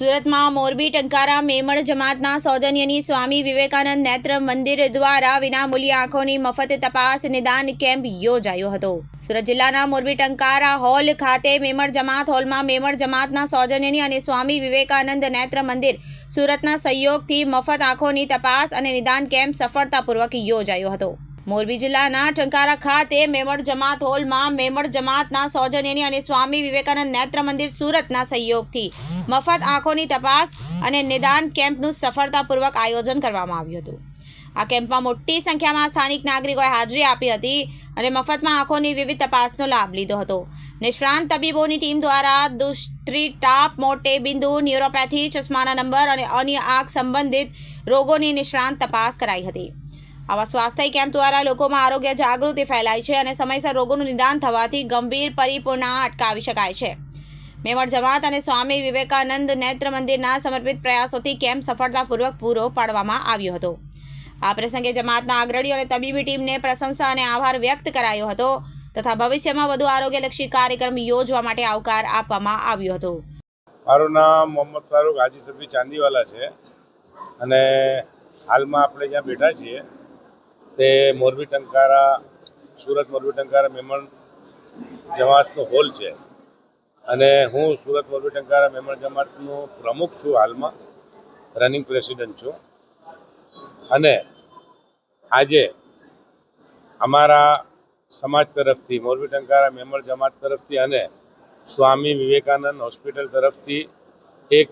સુરતમાં મોરબી, ટંકારા, મેમણ જમાતના સૌજન્યની સ્વામી વિવેકાનંદ નેત્ર મંદિર દ્વારા વિનામૂલ્ય આંખોની મફત તપાસ નિદાન કેમ્પ યોજાયો હતો. સુરત જિલ્લાના મોરબી, ટંકારા હોલ ખાતે મેમણ જમાત હોલમાં મેમણ જમાતના સૌજન્યની અને સ્વામી વિવેકાનંદ નેત્ર મંદિર સુરતના સહયોગથી મફત આંખોની તપાસ અને નિદાન કેમ્પ સફળતાપૂર્વક યોજાયો હતો. મોરબી જિલ્લાના ટંકારા ખાતે મેમણ જમાત હોલમાં મેમણ જમાતના સૌજન્યની અને સ્વામી વિવેકાનંદ નેત્ર મંદિર સુરતના સહયોગથી મફત આંખોની તપાસ અને નિદાન કેમ્પનું સફળતાપૂર્વક આયોજન કરવામાં આવ્યું હતું. આ કેમ્પમાં મોટી સંખ્યામાં સ્થાનિક નાગરિકોએ હાજરી આપી હતી અને મફતમાં આંખોની વિવિધ તપાસનો લાભ લીધો હતો. નિષ્ણાંત તબીબોની ટીમ દ્વારા દુષ્ટિ ટાપ, મોટે બિંદુ, ન્યુરોપેથી, ચશ્માના નંબર અને અન્ય આંખ સંબંધિત રોગોની નિષ્ણાંત તપાસ કરાઈ હતી. આવા સ્વાસ્થ્ય કેમ્પ દ્વારા લોકોમાં આરોગ્ય જાગૃતિ ફેલાય છે અને સમયસર રોગોનું નિદાન થવાથી ગંભીર પરિપૂર્ણ અટકાવી શકાય છે. મેવડ જમાત અને સ્વામી વિવેકાનંદ નેત્ર મંદિરના સમર્પિત પ્રયાસોથી કેમ્પ સફળતાપૂર્વક પૂરો પાડવામાં આવ્યો હતો. આ પ્રસંગે જમાતના અગ્રણીઓ અને તબીબી ટીમને પ્રશંસા અને આભાર વ્યક્ત કરાયો હતો તથા ભવિષ્યમાં વધુ આરોગ્યલક્ષી કાર્યક્રમ યોજવા માટે આવકાર આપવામાં આવ્યો હતો. મારું નામ મોહમ્મદ ફારૂક હાજી સફી ચાંદીવાલા છે અને હાલમાં આપણે જ્યાં બેઠા છીએ તે મોરબી ટંકારા, સુરત મોરબી ટંકારા મેમણ જમાતનો હોલ છે. અને હું સુરત મોરબી ટંકારા મેમણ જમાતનો પ્રમુખ છું હાલમાં રનિંગ પ્રેસિડેન્ટ છું. અને આજે અમારા સમાજ તરફથી, મોરબી ટંકારા મેમણ જમાત તરફથી અને સ્વામી વિવેકાનંદ હોસ્પિટલ તરફથી એક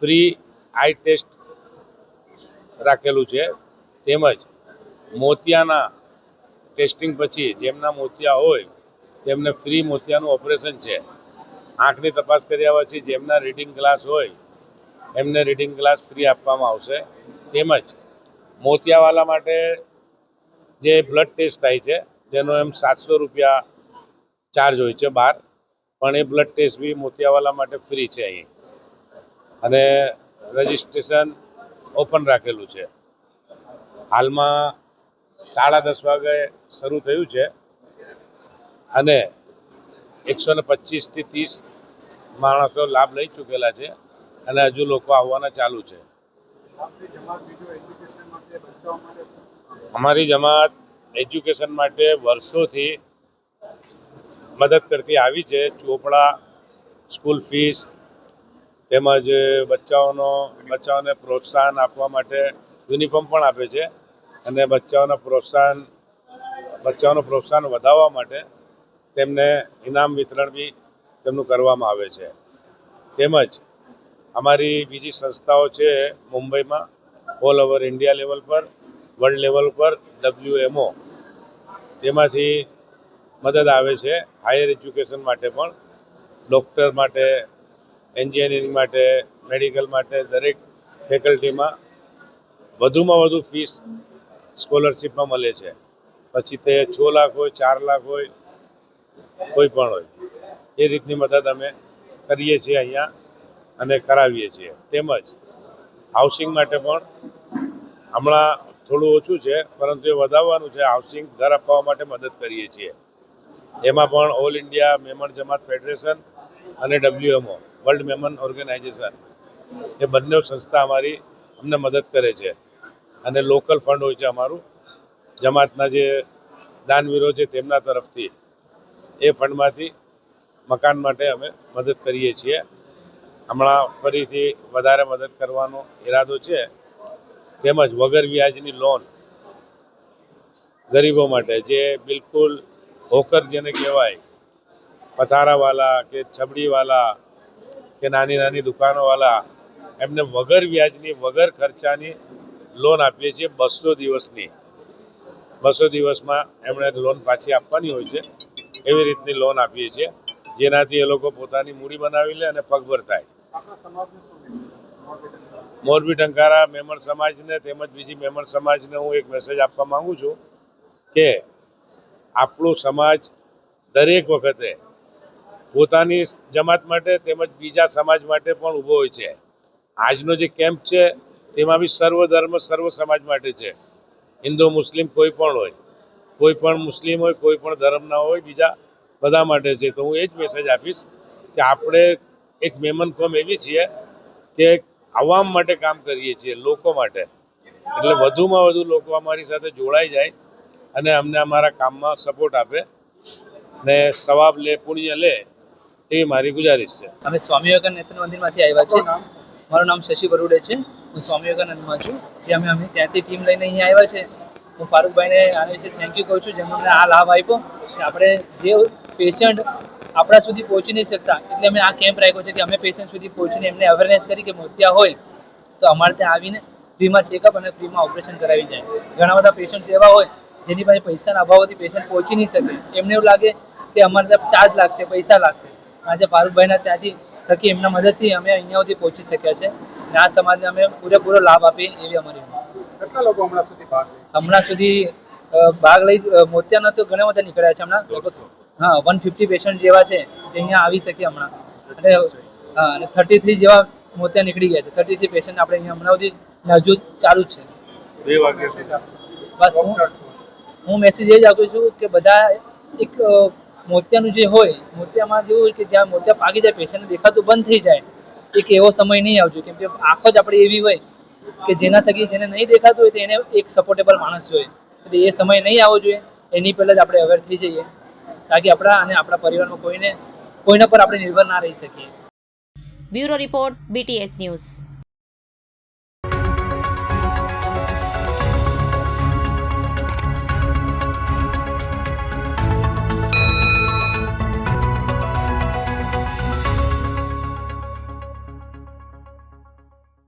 ફ્રી આઈ ટેસ્ટ રાખેલું છે. તેમજ મોતિયાના ટેસ્ટિંગ પછી જેમના મોતિયા હોય, તેમને ફ્રી મોતિયાનું ઓપરેશન છે. આંખની તપાસ કર્યા પછી જેમના રીડિંગ ગ્લાસ હોય, એમને રીડિંગ ગ્લાસ ફ્રી આપવામાં આવશે. તેમજ મોતિયાવાલા માટે જે બ્લડ ટેસ્ટ થાય છે, તેનો એમ સાતસો રૂપિયા ચાર્જ હોય છે બહાર. પણ એ બ્લડ ટેસ્ટ બી મોતિયાવાલા માટે ફ્રી છે અહીં. અને રજિસ્ટ્રેશન ઓપન રાખેલું છે. હાલમાં સાડા દસ વાગે શરૂ થયું છે. અને એકસો ને પચીસથી ત્રીસ માણસો લાભ લઈ ચૂકેલા છે અને હજુ લોકો આવવાના ચાલુ છે. અમારી જમાત એજ્યુકેશન માટે વર્ષોથી મદદ કરતી આવી છે. ચોપડા, સ્કૂલ ફીસ, તેમજ બચ્ચાઓનો, બચ્ચાઓને પ્રોત્સાહન આપવા માટે યુનિફોર્મ પણ આપે છે. અને બચ્ચાઓને પ્રોત્સાહન, બચ્ચાઓનું પ્રોત્સાહન વધારવા માટે તેમને ઇનામ વિતરણ બી તેમનું કરવામાં આવે છે. તેમજ અમારી બીજી સંસ્થાઓ છે મુંબઈમાં ઓલ ઓવર ઇન્ડિયા લેવલ પર વર્લ્ડ લેવલ પર ડબલ્યુએમઓ તેમાંથી મદદ આવે છે હાયર એજ્યુકેશન માટે પણ ડૉક્ટર માટે એન્જિનિયરિંગ માટે મેડિકલ માટે દરેક ફેકલ્ટીમાં વધુમાં વધુ ફીસ સ્કોલરશીપમાં મળે છે. પછી તે છ લાખ હોય, ચાર લાખ હોય, કોઈ પણ હોય. એ રીતની મદદ અમે કરીએ છીએ અહીંયા અને કરાવીએ છીએ. તેમજ હાઉસિંગ માટે પણ હમણાં થોડું ઓછું છે, પરંતુ એ વધારવાનું છે. હાઉસિંગ ઘર અપાવવા માટે મદદ કરીએ છીએ. એમાં પણ all India Memon Jamat federation અને ડબ્લ્યુએમઓ વર્લ્ડ મેમન ઓર્ગેનાઇઝેશન એ બંને સંસ્થા અમારી અમને મદદ કરે છે. અને લોકલ ફંડ હોય છે અમારું, જમાતના જે દાનવીરો છે તેમના તરફથી એ ફંડમાંથી મકાન માટે અમે મદદ કરીએ છીએ. હમણાં ફરીથી વધારે મદદ કરવાનો ઈરાદો છે. તેમજ વગર વ્યાજની લોન ગરીબો માટે જે બિલકુલ હોકર જેને કહેવાય, પથારાવાલા કે છબડીવાલા કે નાની નાની દુકાનોવાલા, એમને વગર વ્યાજની, વગર ખર્ચાની લોન આપીએ છીએ બસો દિવસની. બસો દિવસમાં એમણે લોન પાછી આપવાની હોય છે. એવી રીતની લોન આપીએ છીએ. જેનાથી એ લોકો પોતાની મૂડી બનાવી લે અને પગભર થાય. મોરબી ટંકારા. મેમણ સમાજને તેમજ બીજી મેમણ સમાજને હું એક મેસેજ આપવા માંગુ છું કે આપણું સમાજ દરેક વખતે પોતાની જમાત માટે તેમજ બીજા સમાજ માટે પણ ઊભો હોય છે. આજનો જે કેમ્પ છે તેમાં બી સર્વ ધર્મ, સર્વ સમાજ માટે છે. હિન્દુ, મુસ્લિમ કોઈ પણ હોય. કોઈ પણ મુસ્લિમ હોય, કોઈ પણ ધર્મના હોય, બીજા બધા માટે છે. તો હું એ જ મેસેજ આપીશ કે આપણે એક મેમન કોમ એવી છીએ કે આવામ માટે કામ કરીએ છીએ, લોકો માટે. એટલે વધુમાં વધુ લોકો અમારી સાથે જોડાઈ જાય અને અમને અમારા કામમાં સપોર્ટ આપે ને સવાબ લે, પુણ્ય લે એવી મારી ગુજારિશ છે. અમે સ્વામી વિવેકાનંદ નેત્ર મંદિરમાંથી આવ્યા છે મારું નામ શશી બરુડે છે. હું સ્વામી વિવેકાનંદમાં છું, જે અમે અમે ત્યાંથી ટીમ લઈને અહીંયા આવ્યા છે. હું ફારૂકભાઈને આના વિશે થેન્ક યુ કહું છું, જેમણે અમને આ લાભ આપ્યો કે આપણે જે પેશન્ટ આપણા સુધી પહોંચી નહીં શકતા, એટલે અમે આ કેમ્પ રાખ્યો છે કે અમે પેશન્ટ સુધી પહોંચીને એમને અવેરનેસ કરી કે મોતિયા હોય, તો અમારે ત્યાં આવીને ફ્રીમાં ચેકઅપ અને ફ્રીમાં ઓપરેશન કરાવી જાય. ઘણા બધા પેશન્ટ્સ એવા હોય, જેની પાસે પૈસાના અભાવથી પેશન્ટ પહોંચી નહીં શકે. એમને એવું લાગે કે અમારે ત્યાં ચાર્જ લાગશે, પૈસા લાગશે. આજે ફારૂકભાઈના ત્યાંથી થકી એમના મદદથી અમે અહીંયા પહોંચી શક્યા છે. આ સમાજને અમે પૂરેપૂરો લાભ આપીએ એવી અમારી કેટલા લોકો હમણાં સુધી ભાગ હમણાં સુધી ભાગ લઈ મોતિયાના તો ઘણા બધા નીકળ્યા છે હમણાં લગભગ હા વન ફિફ્ટી પેશન્ટ જેવા છે જે અહીંયા આવી શકે હમણાં. અને હા અને થર્ટી થ્રી જેવા મોતિયા નીકળી ગયા છે. થર્ટી થ્રી પેશન્ટ આપણે અહીંયા હમણાં સુધી હજુ ચાલુ જ છે. બે વાગ્યા સુધી. બસ હું હું મેસેજ એ જ આપું છું કે બધા એક મોતિયાનું જે હોય મોતિયામાં જેવું હોય કે જ્યાં મોતિયા પાકી જાય પેશન્ટ દેખાતું બંધ થઈ જાય એક એવો સમય નહીં આવજો. કેમ કે આંખો જ આપણી એવી હોય કે જેના થકી જેને નહીં દેખાતું હોય તો એને એક સપોર્ટેબલ માણસ જોઈએ. એટલે એ સમય નહીં આવવો જોઈએ. એની પહેલાં જ આપણે અવેર થઈ જઈએ. તાકી આપણા અને આપણા પરિવારમાં કોઈને, કોઈના પર આપણે નિર્ભર ના રહી શકીએ. Bureau report BTS news.